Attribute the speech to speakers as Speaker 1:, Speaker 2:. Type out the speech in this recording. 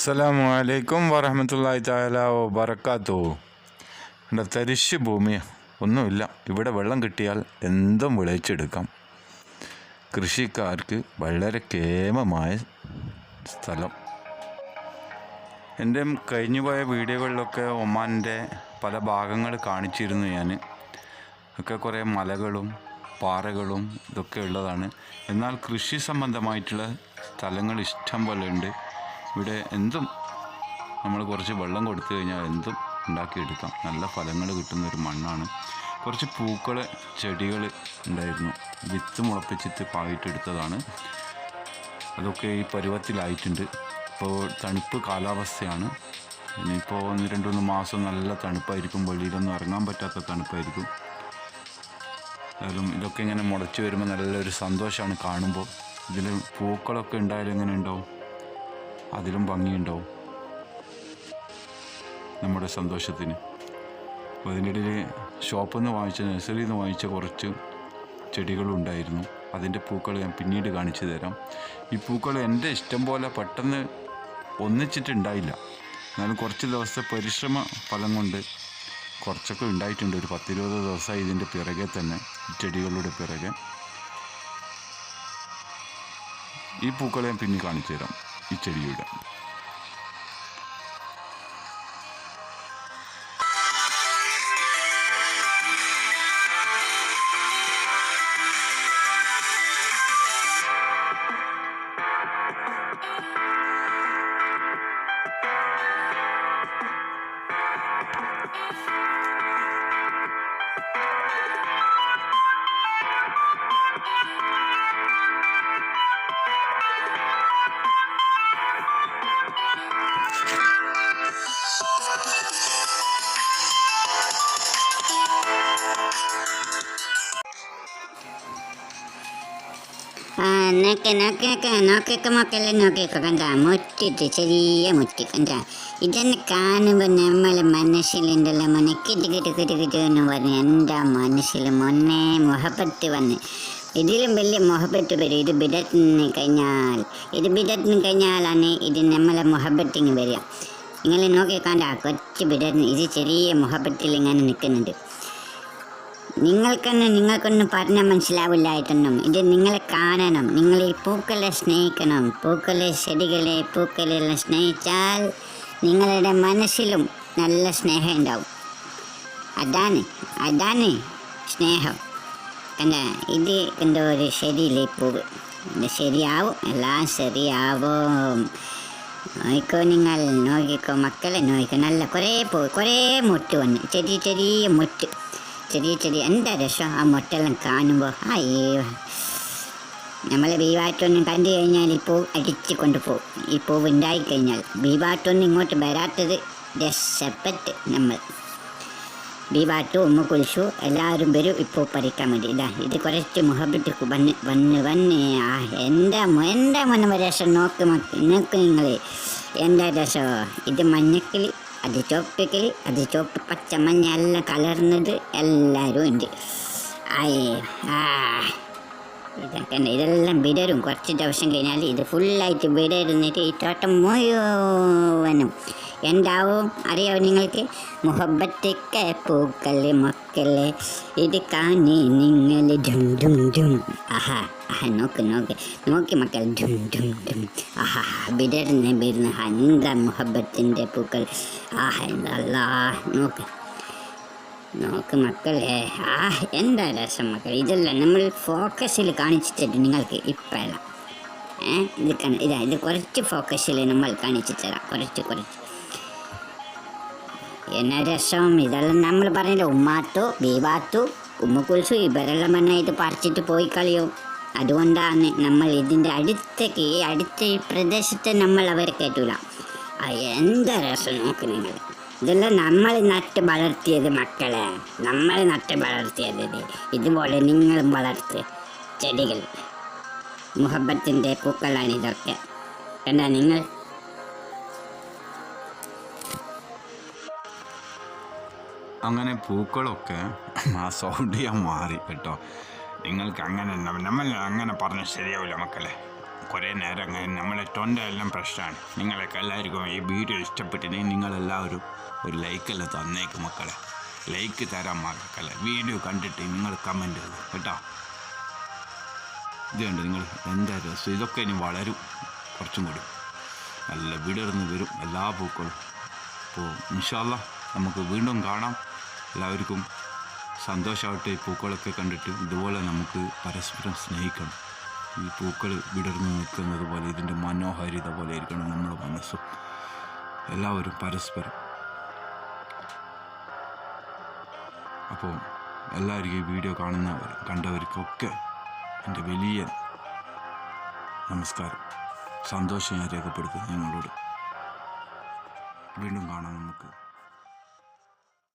Speaker 1: അസ്സലാമു അലൈക്കും വറഹമത്തല്ലാഹി താല വബർക്കാത്തു ഇവിടെ തരിശ് ഭൂമി ഒന്നുമില്ല. ഇവിടെ വെള്ളം കിട്ടിയാൽ എന്തും വിളയിച്ചെടുക്കാം. കൃഷിക്കാർക്ക് വളരെ കേമമായ സ്ഥലം. എന്റെ കഴിഞ്ഞുപോയ വീഡിയോകളിലൊക്കെ ഒമാന്റെ പല ഭാഗങ്ങൾ കാണിച്ചിരുന്നു ഞാൻ. ഒക്കെ കുറേ മലകളും പാറകളും ഇതൊക്കെ ഉള്ളതാണ്. എന്നാൽ കൃഷി സംബന്ധമായിട്ടുള്ള സ്ഥലങ്ങൾ ഇഷ്ടം പോലെ ഉണ്ട്. ഇവിടെ എന്തും നമ്മൾ കുറച്ച് വെള്ളം കൊടുത്തു കഴിഞ്ഞാൽ എന്തും ഉണ്ടാക്കിയെടുക്കാം. നല്ല ഫലങ്ങൾ കിട്ടുന്ന ഒരു മണ്ണാണ്. കുറച്ച് പൂക്കൾ ചെടികൾ ഉണ്ടായിരുന്നു. വിത്ത് മുളപ്പിച്ചിട്ട് പായിട്ടെടുത്തതാണ് അതൊക്കെ ഈ പരുവത്തിലായിട്ടുണ്ട്. ഇപ്പോൾ തണുപ്പ് കാലാവസ്ഥയാണ്. ഇനിയിപ്പോൾ ഒന്ന് രണ്ട് മൂന്ന് മാസം നല്ല തണുപ്പായിരിക്കും. വെളിയിലൊന്നും ഇറങ്ങാൻ പറ്റാത്ത തണുപ്പായിരിക്കും. എന്തായാലും ഇതൊക്കെ ഇങ്ങനെ മുളച്ച് വരുമ്പോൾ നല്ലൊരു സന്തോഷമാണ് കാണുമ്പോൾ. ഇതിൽ പൂക്കളൊക്കെ ഉണ്ടായാലും എങ്ങനെ ഉണ്ടാവും? അതിലും ഭംഗിയുണ്ടാവും. നമ്മുടെ സന്തോഷത്തിന്. അപ്പോൾ അതിന്റെ ഇടയിൽ ഷോപ്പിൽ നിന്ന് വാങ്ങിച്ച നഴ്സറിയിൽ നിന്ന് വാങ്ങിച്ച കുറച്ച് ചെടികളുണ്ടായിരുന്നു അതിന്റെ പൂക്കൾ ഞാൻ പിന്നീട് കാണിച്ചു തരാം. ഈ പൂക്കൾ എന്റെ ഇഷ്ടം പോലെ പെട്ടെന്ന് ഒന്നിച്ചിട്ടുണ്ടായില്ല. എന്നാലും കുറച്ച് ദിവസത്തെ പരിശ്രമ ഫലം കൊണ്ട് കുറച്ചൊക്കെ ഉണ്ടായിട്ടുണ്ട്. ഒരു പത്തിരുപത് ദിവസമായി ഇതിന്റെ പിറകെ തന്നെ ചെടികളുടെ പിറകെ. ഈ പൂക്കളെ ഞാൻ പിന്നെ കാണിച്ചു തരാം. ഈ ചെടിയുടെ
Speaker 2: ആ നോക്ക് എന്നൊക്കെ നോക്കിയൊക്കെ നോക്കിയൊക്കെ മക്കളെ നോക്കിയൊക്കെ കണ്ട. മുറ്റിട്ട് ചെറിയ മുറ്റി കണ്ട. ഇതന്നെ കാണുമ്പോൾ നമ്മളെ മനസ്സിലുണ്ടല്ലോ മോനെ കിട്ടി കിട്ടി കിട്ടി കിട്ടി എന്ന് പറഞ്ഞ് എന്റെ മനസ്സിൽ മുന്നേ മുഖപ്പെട്ട് വന്ന്. ഇതിലും വലിയ മുഖപ്പെട്ട് വരും. ഇത് ബിഡത്തിന് കഴിഞ്ഞാൽ ഇത് ബിഡത്തിന് കഴിഞ്ഞാലാണ് ഇത് നമ്മളെ മുഖപ്പെട്ടിങ്ങ് വരിക. നിങ്ങൾ നോക്കി കണ്ട കൊച്ചു ബിഡത്തിന് ഇത് ചെറിയ മുഖപ്പെട്ടിൽ ഇങ്ങനെ നിൽക്കുന്നുണ്ട്. നിങ്ങൾക്കൊന്നും നിങ്ങൾക്കൊന്നും പറഞ്ഞാൽ മനസ്സിലാവില്ലായിട്ടൊന്നും. ഇത് നിങ്ങളെ കാണണം. നിങ്ങൾ ഈ പൂക്കളെ സ്നേഹിക്കണം. പൂക്കളെ ചെടികളെ പൂക്കളെല്ലാം സ്നേഹിച്ചാൽ നിങ്ങളുടെ മനസ്സിലും നല്ല സ്നേഹം ഉണ്ടാവും. അതാണ് അതാണ് സ്നേഹം. കണ്ട ഇത് എന്തോ ഒരു ശരിയില്ലേ പൂവ്? ഇത് ശരിയാവും എല്ലാം ശരിയാവും. നോക്കോ നിങ്ങൾ നോക്കിക്കോ മക്കളെ നോക്കിക്കോ. നല്ല കുറേ പൂ കുറേ മുട്ട് വന്ന് ചെറിയ ചെറിയ മുട്ട് ചെറിയ ചെറിയ എന്താ രസം ആ മുട്ടെല്ലാം കാണുമ്പോൾ അയ്യോ നമ്മൾ ബീവാറ്റൊന്നും കണ്ടു കഴിഞ്ഞാൽ ഈ അടിച്ചു അടിച്ച് കൊണ്ടുപോകും ഈ പൂവ് ഉണ്ടായിക്കഴിഞ്ഞാൽ ബീവാട്ടൊന്നും ഇങ്ങോട്ട് വരാത്തത് രക്ഷപ്പെട്ട് നമ്മൾ. ബീവാട്ടു ഉമ്മ കുളിച്ചു എല്ലാവരും വരും ഇപ്പോൾ പറിക്കാൻ വേണ്ടി. ഇതാ ഇത് കുറച്ച് മുഹബിട്ട് വന്ന് വന്ന് വന്ന്. ആ എന്റെ എന്റെ എന്താ മന രസം നോക്ക് നോക്ക് നിങ്ങൾ എന്റെ രസമോ ഇത് മഞ്ഞക്കിളി. അത് ചുവപ്പിക്കിളി അത് ചുവപ്പ് പച്ചമഞ്ഞ എല്ലാം കലർന്നത് എല്ലാവരും ഉണ്ട്. ആയേ ആ. ഇതൊക്കെ ഇതെല്ലാം വിടരും. കുറച്ച് ദിവസം കഴിഞ്ഞാൽ ഇത് ഫുള്ളായിട്ട് വിടരുന്നിട്ട് ഈ തോട്ടം മുഴുവനും എന്താവും അറിയോ നിങ്ങൾക്ക്? മുഹബത്തൊക്കെ പൂക്കൾ മൊക്കൽ ഇത് കാണി നിങ്ങൾ ഡും ഡും ഡും ആഹാ ആഹാ നോക്ക് നോക്ക്. നോക്കി മക്കൾ ഡും ഡും ഡും ആഹാ വിടരുന്ന് വിടുന്ന എന്താ മുഹബത്തിന്റെ പൂക്കൾ ആഹാ എന്താ നോക്ക്. നോക്ക് മക്കളെ. ആ എന്താ രസം മക്കൾ ഇതെല്ലാം നമ്മൾ ഫോക്കസിൽ കാണിച്ചിട്ടുണ്ട് നിങ്ങൾക്ക് ഇപ്പോഴെല്ലാം. ഇത് കണ്ട ഇതാ ഇത് കുറച്ച് ഫോക്കസിൽ നമ്മൾ കാണിച്ചു തരാം. കുറച്ച് കുറച്ച്. എന്നാ രസം? ഇതെല്ലാം നമ്മൾ പറഞ്ഞില്ല ഉമ്മാത്തു ബീവാത്തു ഉമ്മക്കുൽസു ഇവരെല്ലാം പറഞ്ഞാൽ ഇത് പറിച്ചിട്ട് പോയി കളിയോ. അതുകൊണ്ടാണ് നമ്മൾ ഇതിന്റെ അടുത്തേക്ക് ഈ അടുത്ത ഈ പ്രദേശത്തെ നമ്മൾ അവരെ ആ എന്താ രസം? നോക്ക് നിങ്ങൾ. ഇതെല്ലാം നമ്മൾ നട്ട് വളർത്തിയത് മക്കളെ. നമ്മൾ നട്ട് വളർത്തിയത് ഇത്. ഇതുപോലെ നിങ്ങളും വളർത്ത് ചെടികൾ. മുഹബത്തിന്റെ പൂക്കളാണ് ഇതൊക്കെ. എന്നാ നിങ്ങൾ?
Speaker 1: അങ്ങനെ പൂക്കളൊക്കെ ആ സൗണ്ട് ഞാൻ മാറി കേട്ടോ. നിങ്ങൾക്ക് അങ്ങനെ നമ്മൾ അങ്ങനെ പറഞ്ഞാൽ ശരിയാവില്ല മക്കളെ. കുറേ നേരം അങ്ങനെ നമ്മളെ തൊണ്ടയെല്ലാം പ്രശ്നമാണ്. നിങ്ങളൊക്കെ എല്ലാവർക്കും ഈ വീഡിയോ ഇഷ്ടപ്പെട്ടിട്ടുണ്ടെങ്കിൽ നിങ്ങളെല്ലാവരും ഒരു ലൈക്കെല്ലാം തന്നേക്ക് മക്കളെ. ലൈക്ക് തരാൻ മക്കളെ വീഡിയോ കണ്ടിട്ട് നിങ്ങൾ കമന്റ് ചെയ്തു കേട്ടോ. ഇത് നിങ്ങൾ എന്താ രസം? ഇതൊക്കെ ഇനി വളരും. കുറച്ചും കൂടി. നല്ല വിടർന്ന് വരും എല്ലാ പൂക്കളും. അപ്പോൾ ഇൻഷാല്ല നമുക്ക് വീണ്ടും കാണാം. എല്ലാവർക്കും സന്തോഷമാവട്ടെ ഈ പൂക്കളൊക്കെ കണ്ടിട്ട്. ഇതുപോലെ നമുക്ക് പരസ്പരം സ്നേഹിക്കണം. ഈ പൂക്കൾ വിടർന്നു നിൽക്കുന്നത് പോലെ ഇതിന്റെ മനോഹാരിത പോലെ ഇരിക്കണം നമ്മുടെ മനസ്സും. എല്ലാവരും പരസ്പരം. അപ്പോൾ എല്ലാവർക്കും ഈ വീഡിയോ കാണുന്നവർ കണ്ടവർക്കൊക്കെ എന്റെ വലിയ നമസ്കാരം. സന്തോഷം ഞാൻ രേഖപ്പെടുത്തുന്നു നിങ്ങളോട്. വീണ്ടും കാണാം നമുക്ക്.